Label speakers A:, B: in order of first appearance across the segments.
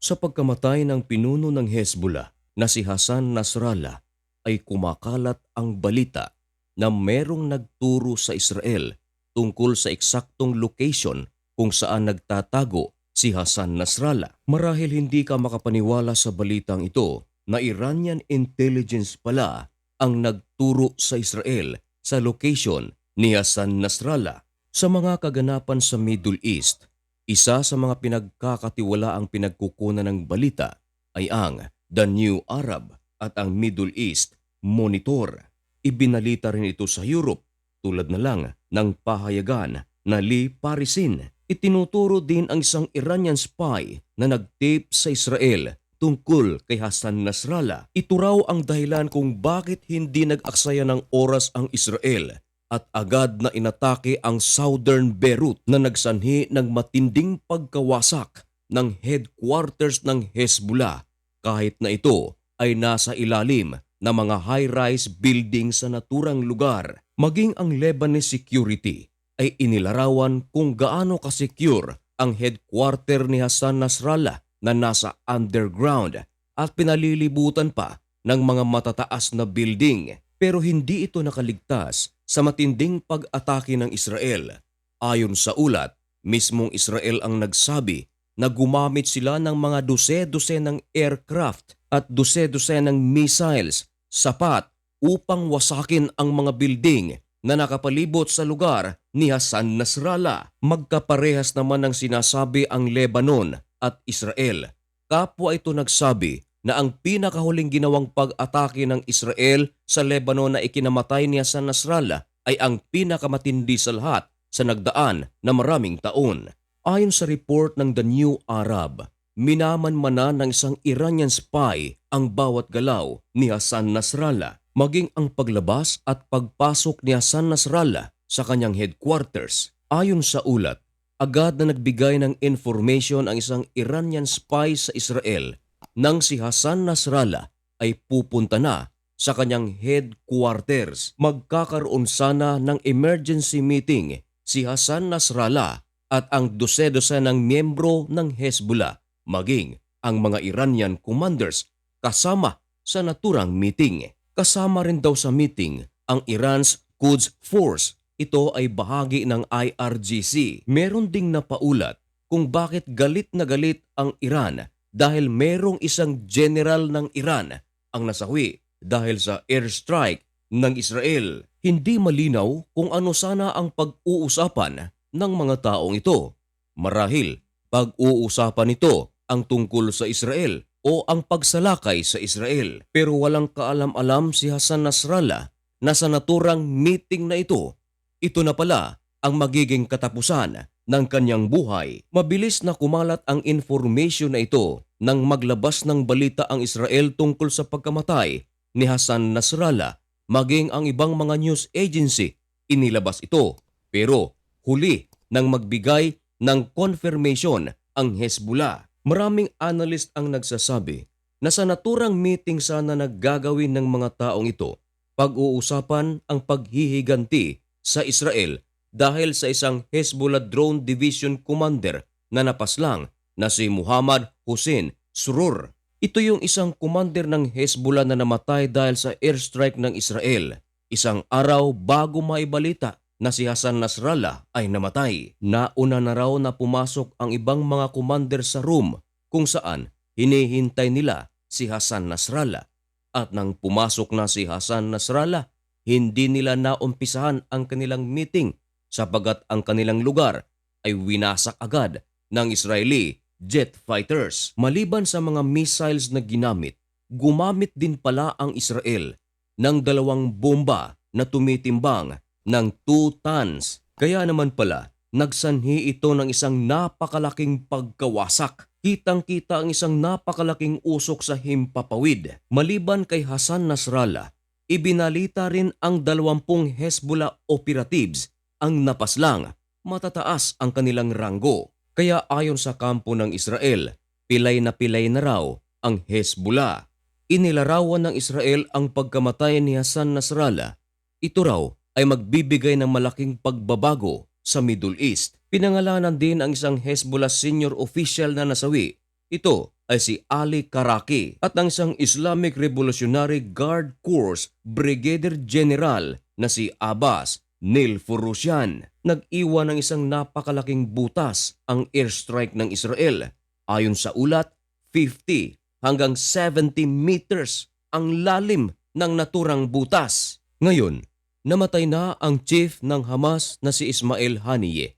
A: Sa pagkamatay ng pinuno ng Hezbollah na si Hassan Nasrallah ay kumakalat ang balita na merong nagturo sa Israel tungkol sa eksaktong location kung saan nagtatago si Hassan Nasrallah. Marahil hindi ka makapaniwala sa balitang ito na Iranian intelligence pala ang nagturo sa Israel sa location ni Hassan Nasrallah. Sa mga kaganapan sa Middle East, isa sa mga pinagkakatiwalaang pinagkukunan ng balita ay ang The New Arab at ang Middle East Monitor. Ibinalita rin ito sa Europe tulad na lang ng pahayagan na Lee Parisin. Itinuturo din ang isang Iranian spy na nagtape sa Israel tungkol kay Hassan Nasrallah. Ito raw ang dahilan kung bakit hindi nag-aksaya ng oras ang Israel at agad na inatake ang southern Beirut na nagsanhi ng matinding pagkawasak ng headquarters ng Hezbollah kahit na ito ay nasa ilalim ng mga high-rise building sa naturang lugar. Maging ang Lebanese security ay inilarawan kung gaano ka-secure ang headquarter ni Hassan Nasrallah na nasa underground at pinalilibutan pa ng mga matataas na building pero hindi ito nakaligtas sa matinding pag-atake ng Israel. Ayon sa ulat, mismong Israel ang nagsabi na gumamit sila ng mga dose-dose ng aircraft at dose-dose ng missiles sapat upang wasakin ang mga building na nakapalibot sa lugar ni Hassan Nasrallah. Magkaparehas naman ang sinasabi ang Lebanon at Israel. Kapwa ito nagsabi na ang pinakahuling ginawang pag-atake ng Israel sa Lebanon na ikinamatay ni Hassan Nasrallah ay ang pinakamatindi sa lahat sa nagdaan na maraming taon. Ayon sa report ng The New Arab, minamanmana ng isang Iranian spy ang bawat galaw ni Hassan Nasrallah, maging ang paglabas at pagpasok ni Hassan Nasrallah sa kanyang headquarters. Ayon sa ulat, agad na nagbigay ng information ang isang Iranian spy sa Israel nang si Hassan Nasrallah ay pupunta na sa kanyang headquarters. Magkakaroon sana ng emergency meeting si Hassan Nasrallah at ang dose-dose ng miyembro ng Hezbollah maging ang mga Iranian commanders kasama sa naturang meeting. Kasama rin daw sa meeting ang Iran's Quds Force. Ito ay bahagi ng IRGC. Meron ding napaulat kung bakit galit na galit ang Iran dahil merong isang general ng Iran ang nasawi dahil sa airstrike ng Israel. Hindi malinaw kung ano sana ang pag-uusapan ng mga taong ito. Marahil, pag-uusapan ito ang tungkol sa Israel o ang pagsalakay sa Israel. Pero walang kaalam-alam si Hassan Nasrallah na sa naturang meeting na ito, ito na pala ang magiging katapusan ng kanyang buhay. Mabilis na kumalat ang information na ito nang maglabas ng balita ang Israel tungkol sa pagkamatay ni Hassan Nasrallah maging ang ibang mga news agency inilabas ito. Pero huli nang magbigay ng confirmation ang Hezbollah. Maraming analyst ang nagsasabi na sa naturang meeting sana naggagawin ng mga taong ito pag-uusapan ang paghihiganti sa Israel dahil sa isang Hezbollah Drone Division Commander na napaslang na si Muhammad Hussein Surur. Ito yung isang commander ng Hezbollah na namatay dahil sa airstrike ng Israel. Isang araw bago maibalita na si Hassan Nasrallah ay namatay. Nauna na raw na pumasok ang ibang mga commander sa room kung saan hinihintay nila si Hassan Nasrallah. At nang pumasok na si Hassan Nasrallah, hindi nila naumpisahan ang kanilang meeting sapagat ang kanilang lugar ay winasak agad ng Israeli jet fighters. Maliban sa mga missiles na ginamit, gumamit din pala ang Israel ng dalawang bomba na tumitimbang ng 2 tons. Kaya naman pala, nagsanhi ito ng isang napakalaking pagkawasak. Kitang-kita ang isang napakalaking usok sa himpapawid. Maliban kay Hassan Nasrallah, ibinalita rin ang dalawampung Hezbollah operatives ang napaslang. Matataas ang kanilang ranggo. Kaya ayon sa kampo ng Israel, pilay na pilay na raw ang Hezbollah. Inilarawan ng Israel ang pagkamatay ni Hassan Nasrallah. Ito raw ay magbibigay ng malaking pagbabago sa Middle East. Pinangalanan din ang isang Hezbollah senior official na nasawi. Ito ay si Ali Karaki at ang isang Islamic Revolutionary Guard Corps Brigadier General na si Abbas Nil Furusyan. Nag-iwan ng isang napakalaking butas ang airstrike ng Israel. Ayon sa ulat, 50 hanggang 70 meters ang lalim ng naturang butas. Ngayon, namatay na ang chief ng Hamas na si Ismail Haniyeh.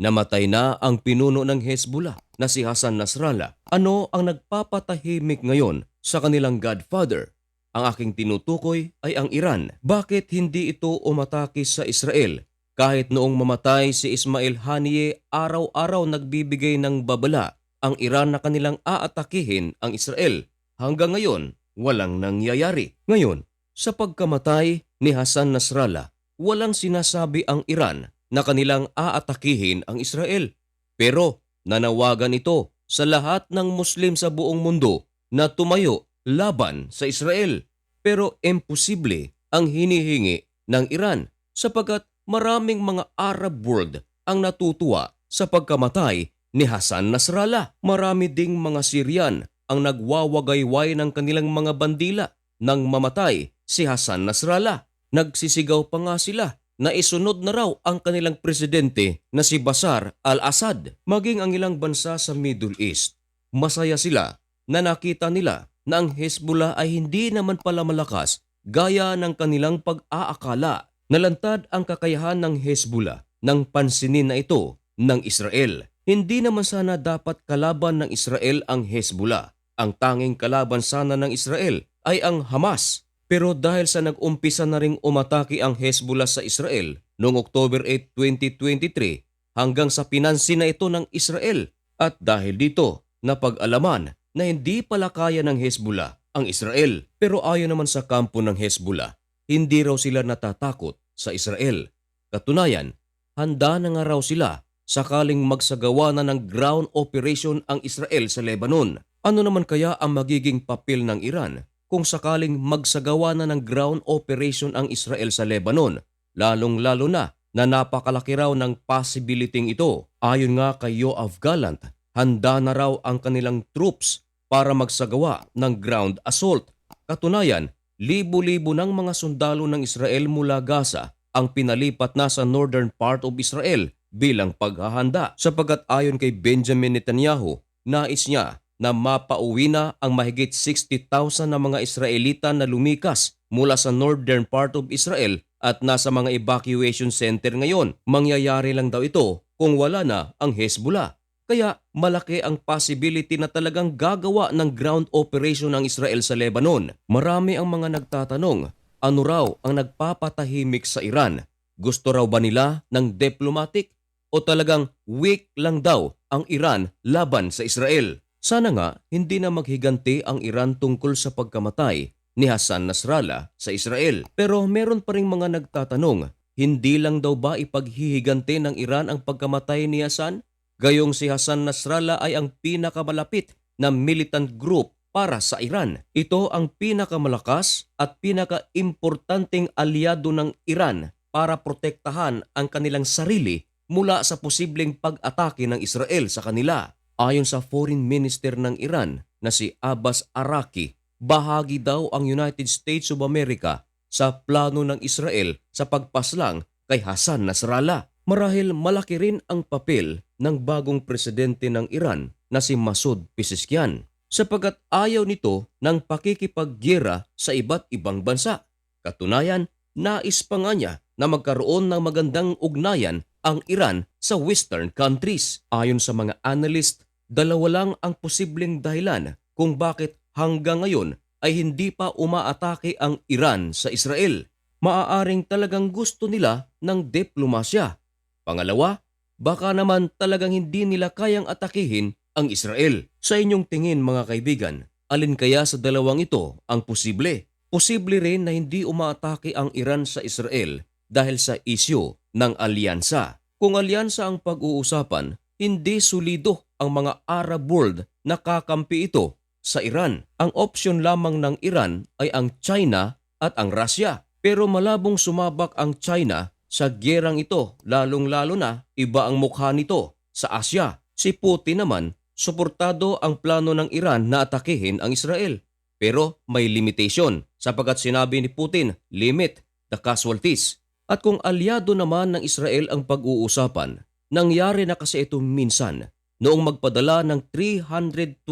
A: Namatay na ang pinuno ng Hezbollah na si Hassan Nasrallah. Ano ang nagpapatahimik ngayon sa kanilang godfather? Ang aking tinutukoy ay ang Iran. Bakit hindi ito umatake sa Israel? Kahit noong mamatay si Ismail Haniyeh, araw-araw nagbibigay ng babala ang Iran na kanilang aatakihin ang Israel. Hanggang ngayon, walang nangyayari. Ngayon, sa pagkamatay ni Hassan Nasrallah, walang sinasabi ang Iran na kanilang aatakihin ang Israel. Pero nanawagan ito sa lahat ng Muslim sa buong mundo na tumayo laban sa Israel. Pero imposible ang hinihingi ng Iran sapagkat maraming mga Arab world ang natutuwa sa pagkamatay ni Hassan Nasrallah. Marami ding mga Syrian ang nagwawagayway ng kanilang mga bandila nang mamatay si Hassan Nasrallah. Nagsisigaw pa nga sila na isunod na raw ang kanilang presidente na si Bashar al-Assad. Maging ang ilang bansa sa Middle East, masaya sila na nakita nila na ang Hezbollah ay hindi naman pala malakas gaya ng kanilang pag-aakala. Nalantad ang kakayahan ng Hezbollah ng pansinin na ito ng Israel. Hindi naman sana dapat kalaban ng Israel ang Hezbollah. Ang tanging kalaban sana ng Israel ay ang Hamas. Pero dahil sa nag-umpisa na ring umatake ang Hezbollah sa Israel noong October 8, 2023 hanggang sa pinansin na ito ng Israel at dahil dito napag-alaman na hindi pala kaya ng Hezbollah ang Israel. Pero ayon naman sa kampo ng Hezbollah, hindi raw sila natatakot sa Israel. Katunayan, handa na nga raw sila sakaling magsagawa na ng ground operation ang Israel sa Lebanon. Ano naman kaya ang magiging papel ng Iran kung sakaling magsagawa na ng ground operation ang Israel sa Lebanon? Lalong-lalo na na napakalaki raw ng possibility ito. Ayon nga kay Yoav Gallant, handa na raw ang kanilang troops para magsagawa ng ground assault. Katunayan, libo-libo ng mga sundalo ng Israel mula Gaza ang pinalipat na sa northern part of Israel bilang paghahanda sapagkat ayon kay Benjamin Netanyahu, nais niya na mapauwi na ang mahigit 60,000 na mga Israelita na lumikas mula sa northern part of Israel at nasa mga evacuation center ngayon. Mangyayari lang daw ito kung wala na ang Hezbollah. Kaya malaki ang possibility na talagang gagawa ng ground operation ng Israel sa Lebanon. Marami ang mga nagtatanong, ano raw ang nagpapatahimik sa Iran? Gusto raw ba nila ng diplomatic o talagang weak lang daw ang Iran laban sa Israel? Sana nga hindi na maghiganti ang Iran tungkol sa pagkamatay ni Hassan Nasrallah sa Israel. Pero meron pa ring mga nagtatanong, hindi lang daw ba ipaghihiganti ng Iran ang pagkamatay ni Hassan? Gayong si Hassan Nasrallah ay ang pinakamalapit na militant group para sa Iran. Ito ang pinakamalakas at pinakaimportanteng alyado ng Iran para protektahan ang kanilang sarili mula sa posibleng pag-atake ng Israel sa kanila. Ayon sa Foreign Minister ng Iran na si Abbas Araki, bahagi daw ang United States of America sa plano ng Israel sa pagpaslang kay Hassan Nasrallah. Marahil malaki rin ang papel ng bagong presidente ng Iran na si Masoud Pezeshkian sapagkat ayaw nito ng pakikipagyera sa iba't ibang bansa. Katunayan, nais pa nga niya na magkaroon ng magandang ugnayan ang Iran sa Western countries. Ayon sa mga analyst, dalawa lang ang posibleng dahilan kung bakit hanggang ngayon ay hindi pa umaatake ang Iran sa Israel. Maaaring talagang gusto nila ng diplomasya. Pangalawa, baka naman talagang hindi nila kayang atakihin ang Israel. Sa inyong tingin mga kaibigan, alin kaya sa dalawang ito ang posible? Posible rin na hindi umaatake ang Iran sa Israel dahil sa isyu ng alyansa. Kung alyansa ang pag-uusapan, hindi solido ang mga Arab world na kakampi ito sa Iran. Ang opsyon lamang ng Iran ay ang China at ang Russia. Pero malabong sumabak ang China sa gerang ito, lalong-lalo na iba ang mukha nito sa Asya. Si Putin naman suportado ang plano ng Iran na atakehin ang Israel. Pero may limitation sapagkat sinabi ni Putin, limit the casualties. At kung alyado naman ng Israel ang pag-uusapan, nangyari na kasi ito minsan noong magpadala ng 320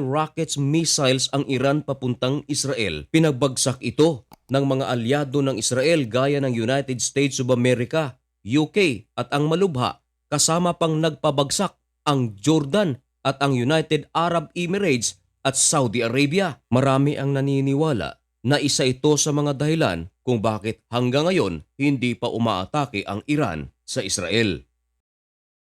A: rockets missiles ang Iran papuntang Israel. Pinagbagsak ito ng mga alyado ng Israel gaya ng United States of America, UK at ang malubha kasama pang nagpabagsak ang Jordan at ang United Arab Emirates at Saudi Arabia. Marami ang naniniwala na isa ito sa mga dahilan kung bakit hanggang ngayon hindi pa umaatake ang Iran sa Israel.